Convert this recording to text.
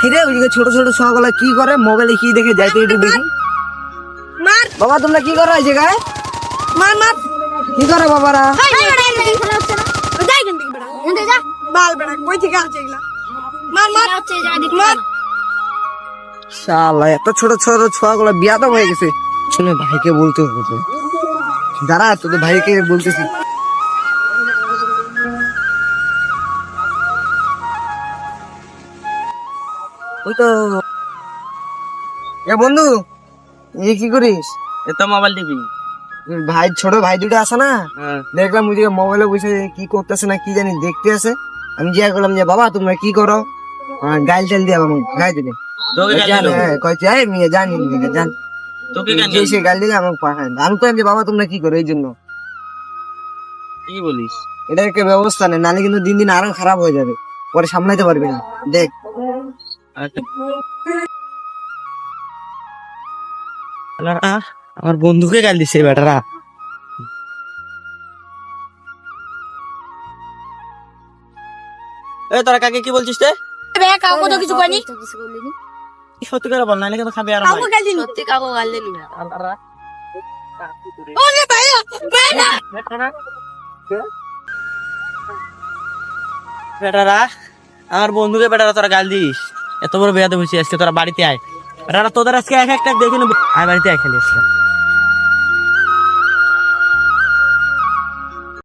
হিরে ওইদিকে ছোট ছোট ছোয়াগুলা কি করে? মোবাইলে কি দেখে যাইতে একটু দেখি। মার। বাবা তোমরা কি করো এই জায়গায়? মার মার। কি করো বাবারা? হাই বেড়া এখানে খেলা হচ্ছে না তো যাই কেন দিকে বেড়া এখানে যা। বাল বেড়া কই থেকে আসছে এগুলা? মার মার। হচ্ছে এই জায়গা মার। শালা এত ছোট ছোট ছোয়াগুলা বিয়াদব হয়ে গেছে। শুনে ভাইকে বলতে হবে। দাঁড়া তোদের ভাইকে বলতেছি। ওই তো। এ বন্ধু কি করিস? এ তো মোবাইল টিভি ভাই ছোট ভাই দুটো আছে না? হ্যাঁ। দেখলাম মোবাইলে বসে কি করতেছে না কি জানি দেখতে আছে। আমি জিজ্ঞাসা করলাম যে বাবা তোমরা কি করো? গাইল টাইল দিয়ে আমার গাই দিলে? হ্যাঁ, কয়েছে মেয়ে জানি জান তোকে কেন যে সে গাল দিলে আমাকে পাঠায়। আমি তো যে বাবা তোমরা কি করো এই জন্য? কি বলিস? এটা একটা ব্যবস্থা নেই নালে কিন্তু দিন দিন আরও খারাপ হয়ে যাবে। পরে সামলাইতে পারবি না। দেখ। আমার বন্ধুকে গাল দিছে বেটারা। এ তোরা কাকে কি বলছিস রে? বে কাউকে তো কিছু কইনি। সত্যি করে বল নাহলে কিন্তু খাবি আর কাউকে গাল দিনি সত্যি কাউকে গাল দিনি ওরে ভাইয়া ভাইয়া। বেটারা আমার বন্ধুকে বেটারা তোরা গাল দিস। এত বড় বেয়াতে বসে আজকে তোরা বাড়িতে আয়। তোদের আজকে এক একটা দেখে আয় বাড়িতে আয় খেলে